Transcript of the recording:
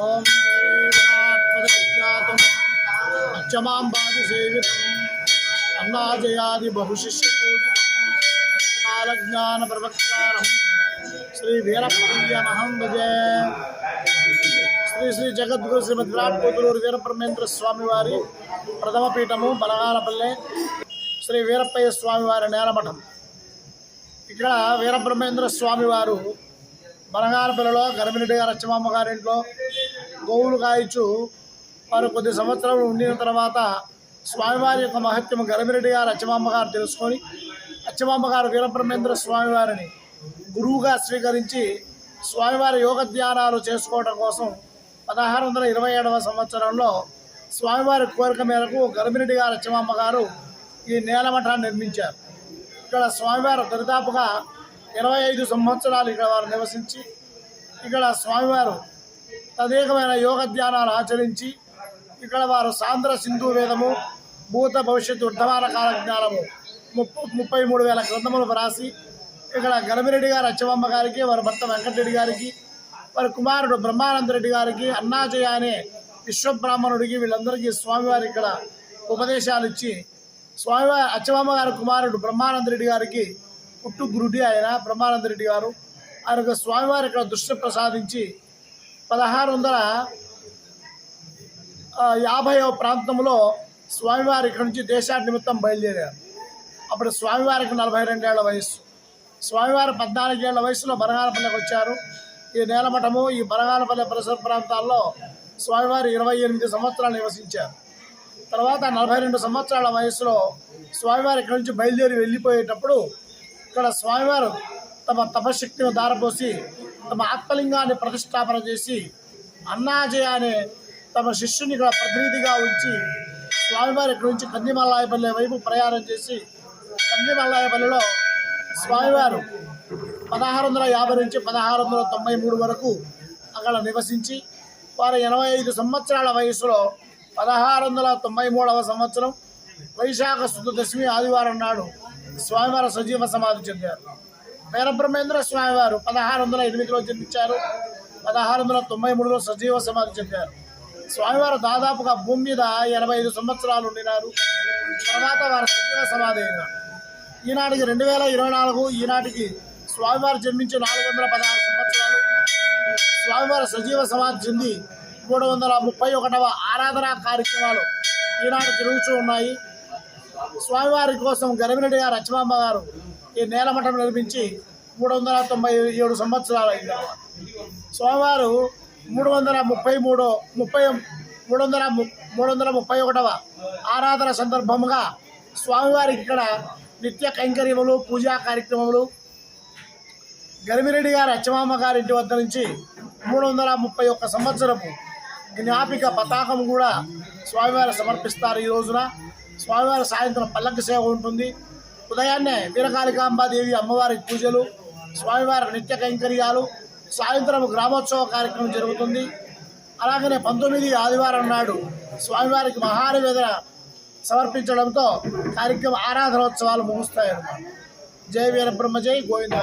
ఓం అచ్చమాంబాది సేవితం అన్నాజయాది బహుశిష్య కాలజ్ఞాన ప్రవక్తారం శ్రీ వీరప్రియమహం విజయ శ్రీ శ్రీ జగద్గురు శ్రీమతి విరాట్ కోతులూరు వీరబ్రహ్మేంద్ర స్వామి వారి ప్రథమ పీఠము బలగాలపల్లె శ్రీ వీరప్పయ్య స్వామి వారి నేలమఠం. ఇక్కడ వీరబ్రహ్మేంద్ర స్వామి వారు బనగానపల్లిలో గర్భిణి గారు అచ్చమామ్మ గారింట్లో గోవులు కాయచ్చు వారు కొద్ది సంవత్సరాలు ఉండిన తర్వాత స్వామివారి యొక్క మహత్యం గరమిరెడ్డి గారు అచ్చమాంబ గారు తెలుసుకొని అచ్చమాంబ గారు వీరబ్రహ్మేంద్ర స్వామివారిని గురువుగా స్వీకరించి స్వామివారి యోగ ధ్యానాలు చేసుకోవడం కోసం పదహారు వందల ఇరవై ఏడవ సంవత్సరంలో స్వామివారి కోరిక మేరకు గరమిరెడ్డి గారు అచ్చమాంబ గారు ఈ నేలమఠాన్ని నిర్మించారు. ఇక్కడ స్వామివారు దరిదాపుగా ఇరవై ఐదు సంవత్సరాలు ఇక్కడ వారు నివసించి ఇక్కడ స్వామివారు తదేకమైన యోగ ధ్యానాలు ఆచరించి ఇక్కడ వారు సాంద్ర సింధు వేదము భూత భవిష్యత్తు వర్ధమాన కాల జ్ఞానము ముప్ప ముప్పై మూడు వేల గ్రంథములు రాసి ఇక్కడ గరమిరెడ్డి గారు అచ్చవమ్మ గారికి వారి భర్త వెంకటరెడ్డి గారికి వారి కుమారుడు బ్రహ్మానందరెడ్డి గారికి అన్నాజయ అనే విశ్వబ్రాహ్మణుడికి వీళ్ళందరికీ స్వామివారు ఇక్కడ ఉపదేశాలు ఇచ్చి స్వామివారి అచ్చవమ్మ గారి కుమారుడు బ్రహ్మానందరెడ్డి గారికి పుట్టు గురుడి ఆయన బ్రహ్మానందరెడ్డి గారు ఆయనకు స్వామివారి ఇక్కడ దృష్టి ప్రసాదించి పదహారు వందల యాభైవ ప్రాంతంలో స్వామివారి ఇక్కడి నుంచి దేశాటి నిమిత్తం బయలుదేరారు. అప్పుడు స్వామివారికి నలభై రెండేళ్ళ వయస్సు. స్వామివారు పద్నాలుగేళ్ళ వయసులో బనగానపల్లికి వచ్చారు. ఈ నేలమఠము ఈ బనగానపల్లి పరిసర ప్రాంతాల్లో స్వామివారు ఇరవై ఎనిమిది సంవత్సరాలు నివసించారు. తర్వాత నలభై రెండు సంవత్సరాల వయసులో స్వామివారి ఇక్కడి నుంచి బయలుదేరి వెళ్ళిపోయేటప్పుడు ఇక్కడ స్వామివారు తమ తపశక్తిని దారపోసి తమ ఆత్మలింగాన్ని ప్రతిష్టాపన చేసి అన్నాజయ అనే తమ శిష్యుని ఇక్కడ ప్రతినిధిగా ఉంచి స్వామివారి ఇక్కడి నుంచి కందిమల్లాయపల్లి వైపు ప్రయాణం చేసి కందిమల్లాయపల్లిలో స్వామివారు పదహారు వందల యాభై నుంచి పదహారు వందల తొంభై మూడు వరకు అక్కడ నివసించి వారు ఎనభై ఐదు సంవత్సరాల వయసులో పదహారు వందల తొంభై మూడవ సంవత్సరం వైశాఖ శుద్ధ దశమి ఆదివారం నాడు స్వామివారు సజీవ సమాధి చెందారు. వీరబ్రహ్మేంద్ర స్వామివారు పదహారు వందల ఎనిమిదిలో జన్మించారు. పదహారు వందల తొంభై మూడులో సజీవ సమాధి చెప్పారు. స్వామివారు దాదాపుగా భూమి మీద ఎనభై ఐదు సంవత్సరాలు ఉండినారు. తర్వాత వారు సజీవ సమాధి అయినారు. ఈనాటికి రెండు వేల ఇరవై నాలుగు ఈనాటికి స్వామివారు జన్మించి నాలుగు వందల పదహారు సంవత్సరాలు. స్వామివారి సజీవ సమాధి చెంది మూడు వందల ముప్పై ఒకటవ ఆరాధనా కార్యక్రమాలు ఈనాడు జరుగుతూ ఉన్నాయి. స్వామివారి కోసం గరవిరెడ్డి గారు అచ్చమాంబ గారు ఈ నేలమఠం నిర్మించి మూడు వందల తొంభై ఏడు సంవత్సరాలు అయింది. స్వామివారు మూడు వందల ముప్పై మూడు ముప్పై మూడు వందల ము- మూడు వందల ముప్పై ఒకటవ ఆరాధన సందర్భముగా స్వామివారికి ఇక్కడ నిత్య కైంకర్యములు పూజా కార్యక్రమములు గరిమిరెడ్డి గారి అచ్చమామ గారి ఇంటి వద్ద నుంచి మూడు వందల ముప్పై ఒక్క సంవత్సరము జ్ఞాపిక పతాకం కూడా స్వామివారు సమర్పిస్తారు ఈ రోజున. స్వామివారి సాయంత్రం పల్లకి సేవ ఉంటుంది. ఉదయాన్నే వీరకాళికాంబాదేవి అమ్మవారి పూజలు స్వామివారి నిత్య కైంకర్యాలు సాయంత్రం గ్రామోత్సవ కార్యక్రమం జరుగుతుంది. అలాగనే పంతొమ్మిది ఆదివారం నాడు స్వామివారికి మహానివేదన సమర్పించడంతో కార్యక్రమ ఆరాధనోత్సవాలు ముగుస్తాయి అన్నమాట జై వీరబ్రహ్మ జై గోవింద.